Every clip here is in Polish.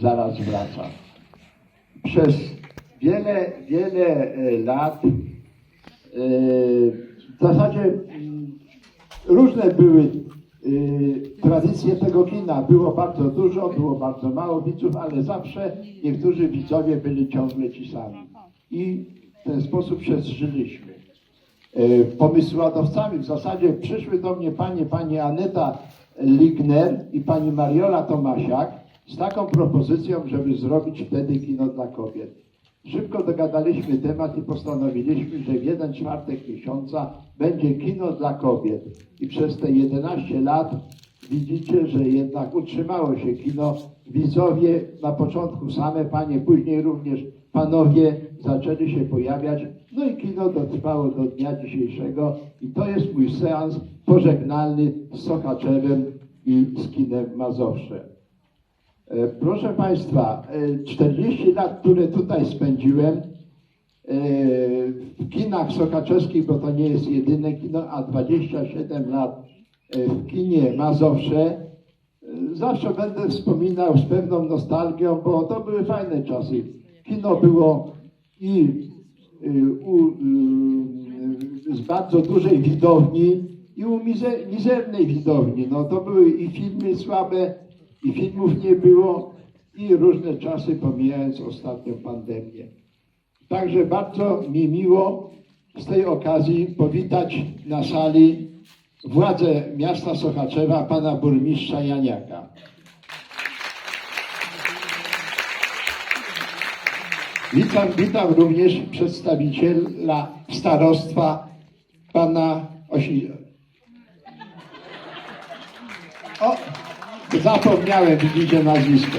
zaraz wraca. Przez wiele, wiele e, lat e, w zasadzie mm, różne były y, tradycje tego kina. Było bardzo dużo, było bardzo mało widzów, ale zawsze niektórzy widzowie byli ciągle ci sami. I w ten sposób się zżyliśmy. Y, Pomysłodawcami w zasadzie przyszły do mnie panie, pani Aneta Ligner i pani Mariola Tomasiak z taką propozycją, żeby zrobić wtedy kino dla kobiet. Szybko dogadaliśmy temat i postanowiliśmy, że w jeden czwartek miesiąca będzie kino dla kobiet. I przez te 11 lat widzicie, że jednak utrzymało się kino. Widzowie na początku same panie, później również panowie zaczęli się pojawiać. No i kino dotrwało do dnia dzisiejszego i to jest mój seans pożegnalny z Sochaczewem i z kinem Mazowsze. E, Proszę Państwa, e, 40 lat, które tutaj spędziłem e, w kinach sokaczewskich, bo to nie jest jedyne kino, a 27 lat e, w kinie Mazowsze, e, zawsze będę wspominał z pewną nostalgią, bo to były fajne czasy. Kino było i u, z bardzo dużej widowni i u mize- mizernej widowni. No to były i filmy słabe, i filmów nie było, i różne czasy, pomijając ostatnią pandemię. Także bardzo mi miło z tej okazji powitać na sali władze miasta Sochaczewa, pana burmistrza Janiaka. Witam, witam również przedstawiciela starostwa pana Osi... O, zapomniałem, widzicie nazwisko.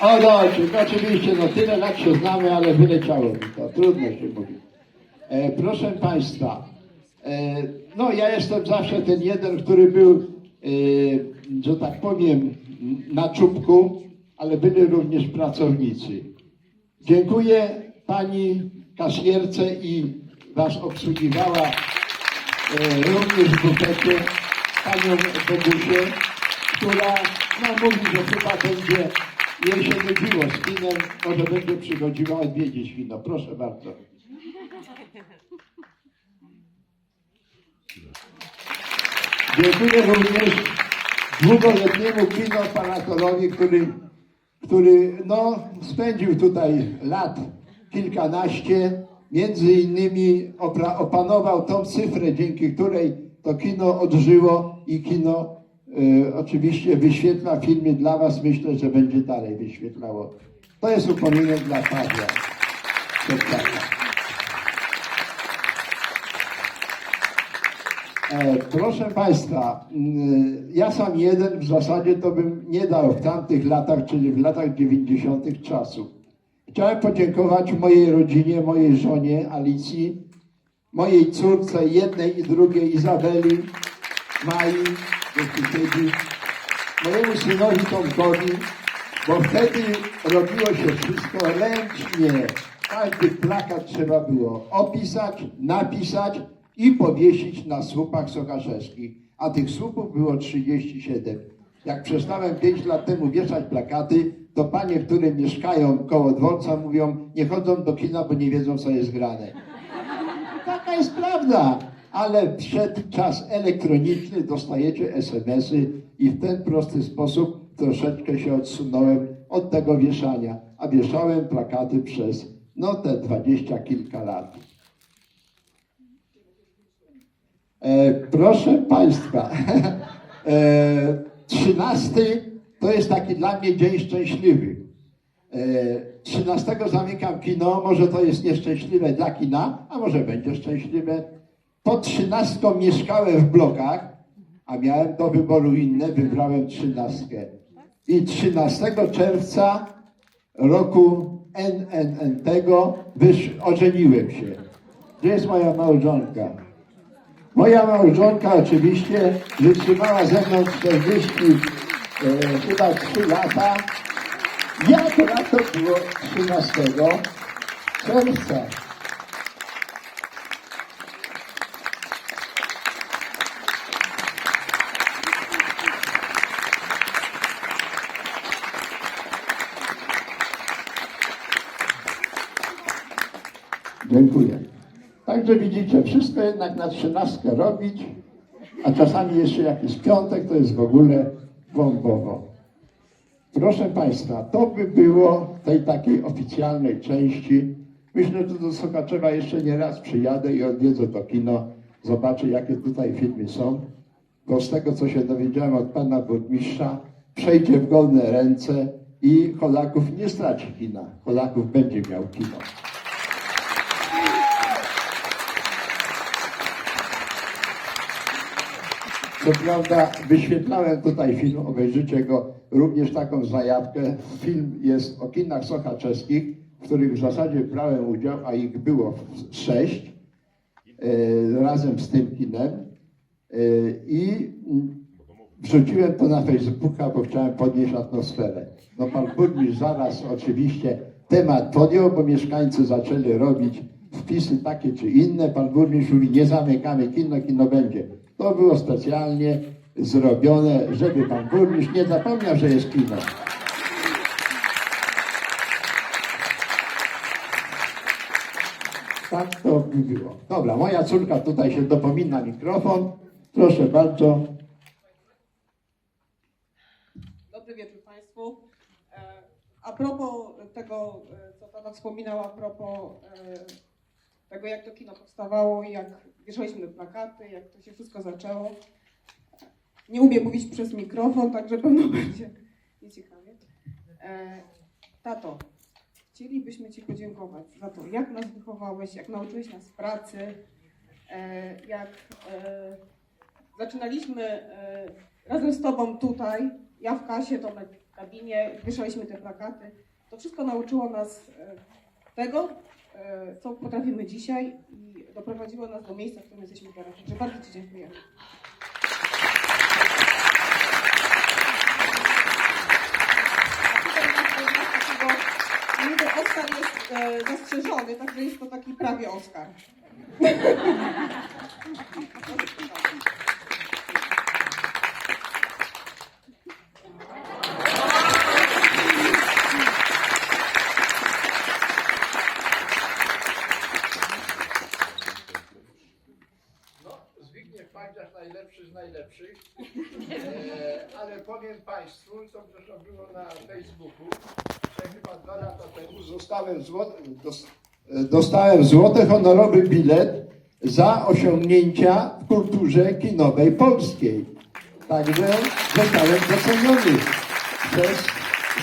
O, oczy- oczywiście, no tyle lat się znamy, ale wyleciało mi to, trudno się mówi. E, proszę Państwa, e, no ja jestem zawsze ten jeden, który był, e, że tak powiem, na czubku, ale byli również pracownicy. Dziękuję Pani kasjerce i Was obsługiwała e, również w bufecie Panią Bogusię, która no, mówi, że chyba będzie jej się nudziło z kinem, może będzie przychodziła odwiedzić wino. Proszę bardzo. Dziękuję również długoletniemu kinoparatolowi, który, który no, spędził tutaj lat kilkanaście. Między innymi opanował tą cyfrę, dzięki której to kino odżyło i kino oczywiście wyświetla filmy dla Was. Myślę, że będzie dalej wyświetlało. To jest upominek dla Pawła. E, Proszę Państwa, mm, ja sam jeden w zasadzie to bym nie dał w tamtych latach, czyli w latach 90. czasu. Chciałem podziękować mojej rodzinie, mojej żonie Alicji, mojej córce, jednej i drugiej Izabeli, Mai, jeśli siedzi, mojemu synowi Tomkowi, bo wtedy robiło się wszystko ręcznie. Każdy plakat trzeba było opisać, napisać i powiesić na słupach sokaszewskich. A tych słupów było 37. Jak przestałem 5 lat temu wieszać plakaty, to panie, które mieszkają koło dworca mówią, nie chodzą do kina, bo nie wiedzą, co jest grane. Taka jest prawda. Ale wszedł czas elektroniczny, dostajecie SMS-y i w ten prosty sposób troszeczkę się odsunąłem od tego wieszania. A wieszałem plakaty przez no te dwadzieścia kilka lat. E, proszę Państwa, e, 13 to jest taki dla mnie dzień szczęśliwy. E, 13 zamykam kino, może to jest nieszczęśliwe dla kina, a może będzie szczęśliwe. Po 13 mieszkałem w blokach, a miałem do wyboru inne, wybrałem 13. I 13 czerwca roku NNN tego wysz, ożeniłem się. Gdzie jest moja małżonka? Moja małżonka oczywiście wytrzymała ze mną 40, e, chyba 3 lata. Ja akurat to było 13 czerwca. Dziękuję. Widzicie, wszystko jednak na trzynastkę robić, a czasami jeszcze jakiś piątek to jest w ogóle bombowo. Proszę Państwa, to by było tej takiej oficjalnej części. Myślę, że do Sokaczewa jeszcze nie raz przyjadę i odwiedzę to kino, zobaczę jakie tutaj filmy są, bo z tego co się dowiedziałem od Pana Burmistrza, przejdzie w wolne ręce i Cholaków nie straci kina. Cholaków będzie miał kino. Co prawda wyświetlałem tutaj film, obejrzycie go, również taką zajawkę. Film jest o kinach sochaczewskich, w których w zasadzie brałem udział, a ich było sześć, e, razem z tym kinem. E, I mm, wrzuciłem to na Facebooka, bo chciałem podnieść atmosferę. No pan burmistrz zaraz oczywiście temat podjął, bo mieszkańcy zaczęli robić wpisy takie czy inne. Pan burmistrz mówi, nie zamykamy kino, kino będzie. To było specjalnie zrobione, żeby pan burmistrz nie zapomniał, że jest kino. Tak to by było. Dobra, moja córka tutaj się dopomina mikrofon. Proszę bardzo. Dobry wieczór Państwu. E, A propos tego, e, co Tata wspominała, a propos e, tego, jak to kino powstawało jak wieszaliśmy plakaty, jak to się wszystko zaczęło. Nie umiem mówić przez mikrofon, także pewno będzie nieciekawie. E, Tato, chcielibyśmy Ci podziękować za to, jak nas wychowałeś, jak nauczyłeś nas pracy, e, jak e, zaczynaliśmy razem z Tobą tutaj, ja w kasie, Tomek w kabinie, wieszaliśmy te plakaty. To wszystko nauczyło nas tego, co potrafimy dzisiaj i doprowadziło nas do miejsca, w którym jesteśmy teraz. Także bardzo Ci dziękuję. Niby Oskar jest e, zastrzeżony, także jest to taki prawie Oskar. Paździarz najlepszy z najlepszych, e, ale powiem Państwu, to zresztą było na Facebooku, że chyba dwa lata temu zostałem złoty, dos, e, dostałem złoty honorowy bilet za osiągnięcia w kulturze kinowej polskiej. Także zostałem doceniony przez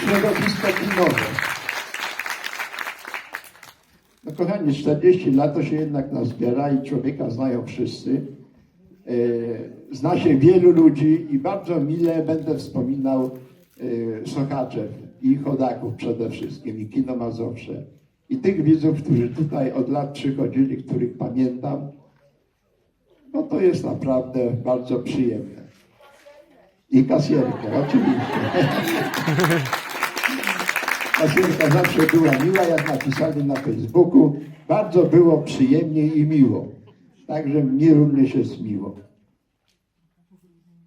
środowisko kinowe. No kochani, 40 lat to się jednak nazbiera i człowieka znają wszyscy. E, Zna się wielu ludzi i bardzo mile będę wspominał e, Sochaczew i Chodaków przede wszystkim i Kino Mazowsze. I tych widzów, którzy tutaj od lat przychodzili, których pamiętam, no to jest naprawdę bardzo przyjemne. I kasjerkę, oczywiście. Kasjerka zawsze była miła, jak napisali na Facebooku. Bardzo było przyjemnie i miło. Także mnie również jest miło.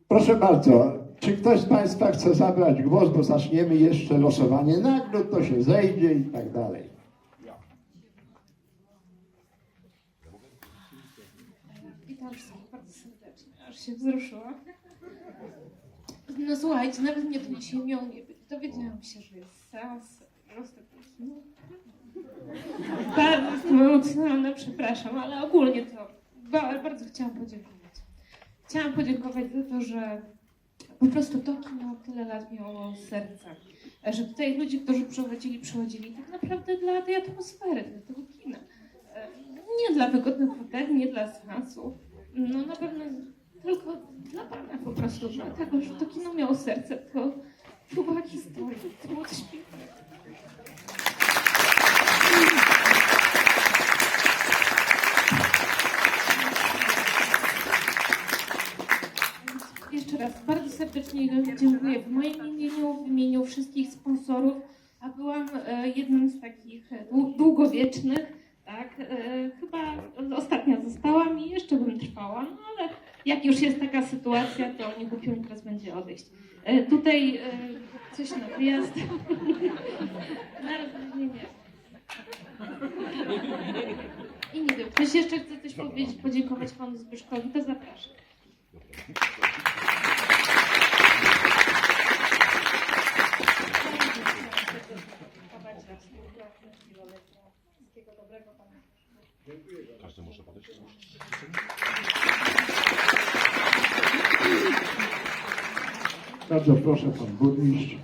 Proszę bardzo, czy ktoś z Państwa chce zabrać głos, bo zaczniemy jeszcze losowanie nagród, to się zejdzie i tak dalej. Witam wszystkich bardzo serdecznie, aż się wzruszyłam. No słuchajcie, nawet mnie to dzisiaj miało nie być. Dowiedziałam się, że jest roztopników. Bardzo emocjonalna, przepraszam, ale ogólnie to bardzo chciałam podziękować. Chciałam podziękować za to, że po prostu to kino tyle lat miało serca. Że tutaj ludzie, którzy prowadzili, przychodzili tak naprawdę dla tej atmosfery, dla tego kina. Nie dla wygodnych hoteli, nie dla seansu. No na pewno tylko dla Pana po prostu, dlatego, że to kino miało serce, to, była historia, to było coś. Jeszcze raz serdecznie dziękuję w moim imieniu, w imieniu wszystkich sponsorów, a byłam e, jednym z takich e, dłu- długowiecznych, tak, e, chyba ostatnia zostałam i jeszcze bym trwała, no ale jak już jest taka sytuacja, to nie głupio mi teraz będzie odejść. Tutaj coś na wyjazd. na rozluźnienie. I nie wiem, ktoś jeszcze chce coś powiedzieć, podziękować panu Zbyszkowi, to zapraszam. Każdy może podejść. Bardzo proszę, pan burmistrz.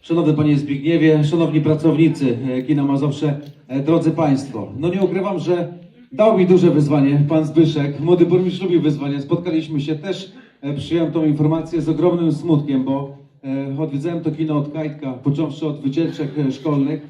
Szanowny Panie Zbigniewie, szanowni pracownicy e, Kina Mazowsze, e, drodzy Państwo, no nie ukrywam, że dał mi duże wyzwanie Pan Zbyszek, młody burmistrz lubił wyzwania, spotkaliśmy się też, e, przyjąłem tą informację z ogromnym smutkiem, bo odwiedzałem to kino od Kajtka, począwszy od wycieczek szkolnych,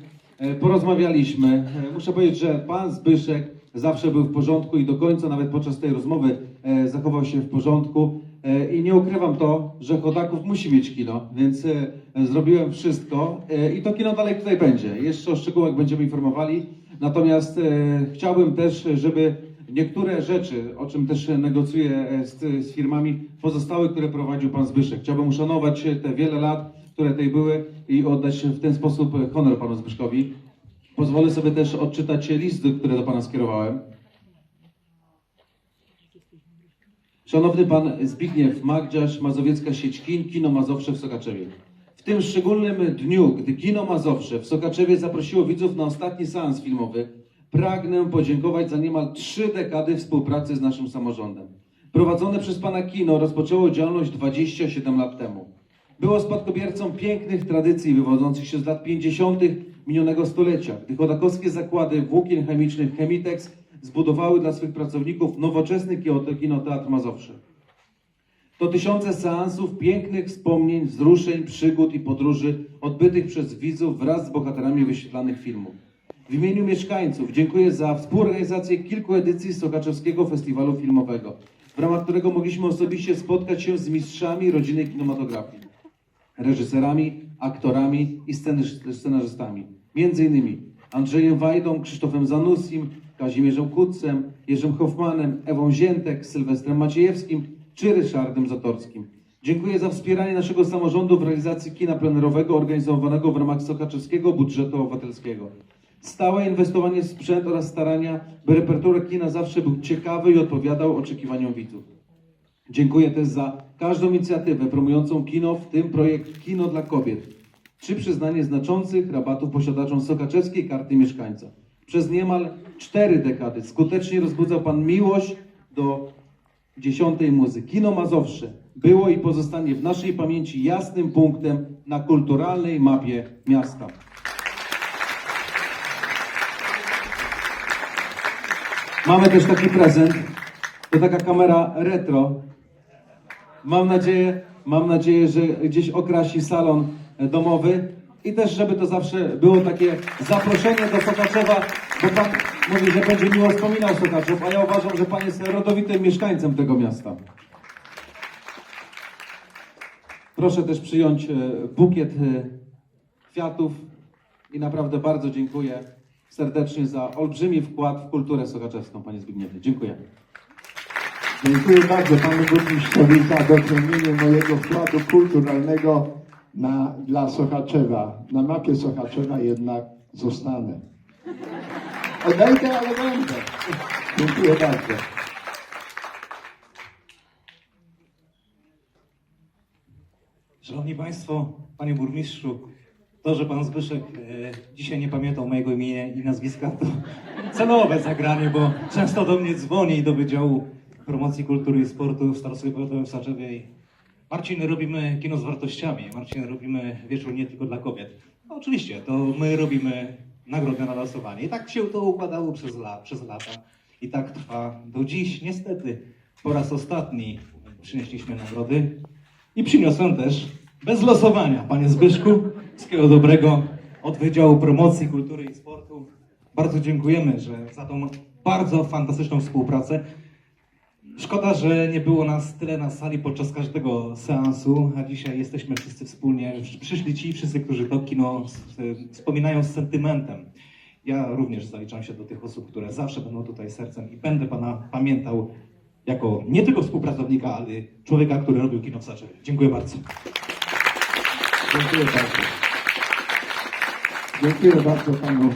porozmawialiśmy. Muszę powiedzieć, że Pan Zbyszek zawsze był w porządku i do końca, nawet podczas tej rozmowy, e, zachował się w porządku. E, I nie ukrywam to, że Chodaków musi mieć kino, więc e, zrobiłem wszystko e, i to kino dalej tutaj będzie. Jeszcze o szczegółach będziemy informowali. Natomiast e, chciałbym też, żeby niektóre rzeczy, o czym też negocjuję e, z, z firmami, pozostały, które prowadził Pan Zbyszek. Chciałbym uszanować te wiele lat, które tutaj były i oddać w ten sposób honor Panu Zbyszkowi. Pozwolę sobie też odczytać listy, które do Pana skierowałem. Szanowny Pan Zbigniew Magdziarz, Mazowiecka Sieć Kin, Kino Mazowsze w Sokaczewie. W tym szczególnym dniu, gdy Kino Mazowsze w Sokaczewie zaprosiło widzów na ostatni seans filmowy, pragnę podziękować za niemal trzy dekady współpracy z naszym samorządem. Prowadzone przez Pana kino rozpoczęło działalność 27 lat temu. Było spadkobiercą pięknych tradycji wywodzących się z lat 50. minionego stulecia, gdy chodakowskie zakłady włókien chemicznych Chemitex zbudowały dla swych pracowników nowoczesny kino- kinoteatr Mazowsze. To tysiące seansów, pięknych wspomnień, wzruszeń, przygód i podróży odbytych przez widzów wraz z bohaterami wyświetlanych filmów. W imieniu mieszkańców dziękuję za współorganizację kilku edycji Sokaczewskiego Festiwalu Filmowego, w ramach którego mogliśmy osobiście spotkać się z mistrzami rodziny kinematografii reżyserami, aktorami i scenarzystami. Innymi Andrzejem Wajdą, Krzysztofem Zanusim, Kazimierzem Kutcem, Jerzym Hoffmanem, Ewą Ziętek, Sylwestrem Maciejewskim czy Ryszardem Zatorskim. Dziękuję za wspieranie naszego samorządu w realizacji kina plenerowego organizowanego w ramach Sokaczewskiego Budżetu Obywatelskiego. Stałe inwestowanie w sprzęt oraz starania, by repertuar kina zawsze był ciekawy i odpowiadał oczekiwaniom widzów. Dziękuję też za każdą inicjatywę promującą kino, w tym projekt Kino dla Kobiet, czy przyznanie znaczących rabatów posiadaczom sokaczewskiej karty mieszkańca. Przez niemal cztery dekady skutecznie rozbudzał Pan miłość do dziesiątej muzy. Kino Mazowsze było i pozostanie w naszej pamięci jasnym punktem na kulturalnej mapie miasta. Mamy też taki prezent. To taka kamera retro. Mam nadzieję, mam nadzieję, że gdzieś okrasi salon domowy i też, żeby to zawsze było takie zaproszenie do Sokaczewa, bo Pan mówi, że będzie miło wspominał Sokaczew, a ja uważam, że Pan jest rodowitym mieszkańcem tego miasta. Proszę też przyjąć e, bukiet e, kwiatów i naprawdę bardzo dziękuję serdecznie za olbrzymi wkład w kulturę sokaczewską, Panie Zbigniewie. Dziękuję. Dziękuję bardzo panu burmistrzowi za docenienie mojego wkładu kulturalnego na, dla Sochaczewa. Na mapie Sochaczewa jednak zostanę. Odejdę, ale będę. Dziękuję bardzo. Szanowni Państwo, Panie Burmistrzu, to, że Pan Zbyszek e, dzisiaj nie pamiętał mojego imienia i nazwiska, to celowe zagranie, bo często do mnie dzwoni do Wydziału Promocji Kultury i Sportu w Starostwie Powiatowym w Saczewie Marcin, robimy kino z wartościami. Marcin, robimy wieczór nie tylko dla kobiet. No, oczywiście, to my robimy nagrodę na losowanie. I tak się to układało przez, la, przez lata. I tak trwa do dziś. Niestety, po raz ostatni przynieśliśmy nagrody i przyniosłem też bez losowania, panie Zbyszku, wszystkiego dobrego od Wydziału Promocji Kultury i Sportu. Bardzo dziękujemy że za tą bardzo fantastyczną współpracę. Szkoda, że nie było nas tyle na sali podczas każdego seansu, a dzisiaj jesteśmy wszyscy wspólnie. Przyszli ci wszyscy, którzy to kino wspominają z sentymentem. Ja również zaliczam się do tych osób, które zawsze będą tutaj sercem i będę pana pamiętał jako nie tylko współpracownika, ale człowieka, który robił kino w Saczewie. Dziękuję bardzo. Dziękuję bardzo. Dziękuję bardzo panu